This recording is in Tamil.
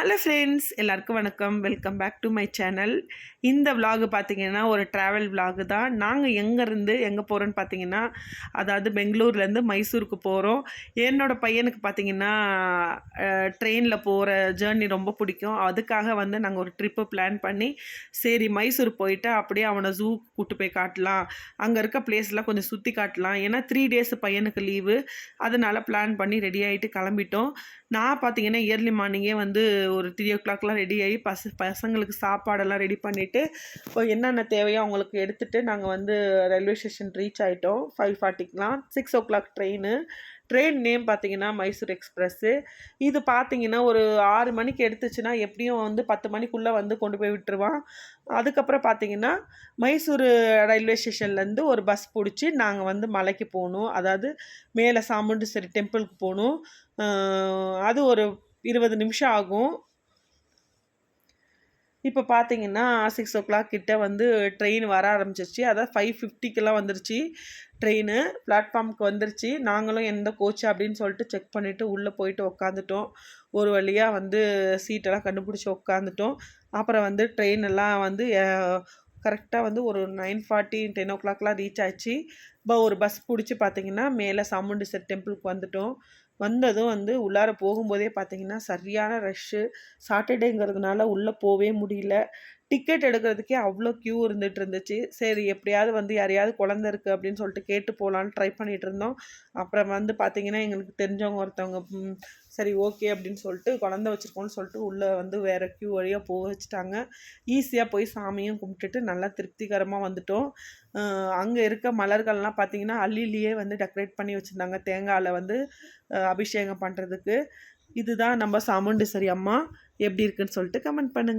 ஹலோ ஃப்ரெண்ட்ஸ் எல்லாருக்கும் வணக்கம். Welcome back to my channel இந்த விலாகு பார்த்தீங்கன்னா ஒரு ட்ராவல் விலாகு தான். நாங்கள் எங்கேருந்து எங்கே போகிறோன்னு பார்த்தீங்கன்னா அதாவது பெங்களூர்லேருந்து மைசூருக்கு போகிறோம் என்னோட பையனுக்கு பார்த்தீங்கன்னா ட்ரெயினில் போகிற ஜேர்னி ரொம்ப பிடிக்கும். அதுக்காக வந்து நாங்கள் ஒரு ட்ரிப்பு பிளான் பண்ணி சரி மைசூர் போயிட்டு அப்படியே அவனை ஜூ கூட்டு போய் காட்டலாம். அங்கே இருக்க பிளேஸ்லாம் கொஞ்சம் சுற்றி காட்டலாம். ஏன்னா த்ரீ டேஸ் பையனுக்கு லீவு அதனால் பிளான் பண்ணி ரெடி ஆகிட்டு கிளம்பிட்டோம். நான் பார்த்தீங்கன்னா இயர்லி மார்னிங்கே வந்து ஒரு த்ரீ ஓ கிளாக்லாம் ரெடி ஆகி பச பசங்களுக்கு சாப்பாடெல்லாம் ரெடி பண்ணிவிட்டு இப்போ என்னென்ன தேவையோ அவங்களுக்கு எடுத்துகிட்டு நாங்கள் வந்து ரயில்வே ஸ்டேஷன் ரீச் ஆகிட்டோம் five ஃபார்ட்டிக்கெலாம் six o'clock train train name பார்த்தீங்கன்னா மைசூர் எக்ஸ்பிரஸ்ஸு இது பார்த்தீங்கன்னா ஒரு ஆறு மணிக்கு எடுத்துச்சுன்னா எப்படியும் வந்து பத்து மணிக்குள்ளே வந்து கொண்டு போய் விட்டுருவான். அதுக்கப்புறம் பார்த்தீங்கன்னா மைசூர் ரயில்வே ஸ்டேஷன்லேருந்து ஒரு பஸ் பிடிச்சி நாங்கள் வந்து மலைக்கு போகணும். அதாவது மேலே சாமுண்டீஸ்வரி டெம்பிளுக்கு போகணும். அது ஒரு இருபது நிமிஷம் ஆகும். இப்போ பார்த்தீங்கன்னா சிக்ஸ் ஓ கிளாக் கிட்டே வந்து ட்ரெயின் வர ஆரம்பிச்சிருச்சு. அதான் ஃபைவ் ஃபிஃப்டிக்கெல்லாம் வந்துருச்சு ட்ரெயின் பிளாட்ஃபார்முக்கு வந்துருச்சு. நாங்களும் எந்த கோச் அப்படின்னு சொல்லிட்டு செக் பண்ணிவிட்டு உள்ளே போயிட்டு உக்காந்துட்டோம். ஒரு வழியாக வந்து சீட்டெல்லாம் கண்டுபிடிச்சி உக்காந்துட்டோம். அப்புறம் வந்து ட்ரெயின் எல்லாம் வந்து கரெக்டாக வந்து ஒரு நைன் ஃபார்ட்டி டென் ஓ கிளாக்லாம் ரீச் ஆச்சு இப்போ ஒரு பஸ் பிடிச்சி பார்த்தீங்கன்னா மேலே சாமுண்டீஸ்வர் டெம்பிளுக்கு வந்துட்டோம். வந்ததும் வந்து உள்ளார போகும்போதே பார்த்தீங்கன்னா சரியான ரஷ்ஷு சாட்டர்டேங்கிறதுனால உள்ளே போகவே முடியல. டிக்கெட் எடுக்கிறதுக்கே அவ்வளோ க்யூ இருந்துட்டு இருந்துச்சு. சரி எப்படியாவது வந்து யாரையாவது குழந்த இருக்குது அப்படின்னு சொல்லிட்டு கேட்டு போகலான்னு ட்ரை பண்ணிகிட்டு இருந்தோம். அப்புறம் வந்து பார்த்தீங்கன்னா எங்களுக்கு தெரிஞ்சவங்க ஒருத்தவங்க சரி ஓகே அப்படின்னு சொல்லிட்டு குழந்த வச்சுருக்கோன்னு சொல்லிட்டு உள்ளே வந்து வேறு க்யூ வழியாக போக வச்சுட்டாங்க. ஈஸியாக போய் சாமியும் கும்பிட்டுட்டு நல்லா திருப்திகரமாக வந்துட்டோம். அங்கே இருக்க மலர்கள்லாம் பார்த்தீங்கன்னா அள்ளிலேயே வந்து டெக்கரேட் பண்ணி வச்சுருந்தாங்க. தேங்காயில் வந்து அபிஷேகம் பண்ணுறதுக்கு இதுதான் நம்ம சாமுண்டீஸ்வரி அம்மா எப்படி இருக்குன்னு சொல்லிட்டு கமெண்ட் பண்ணுங்கள்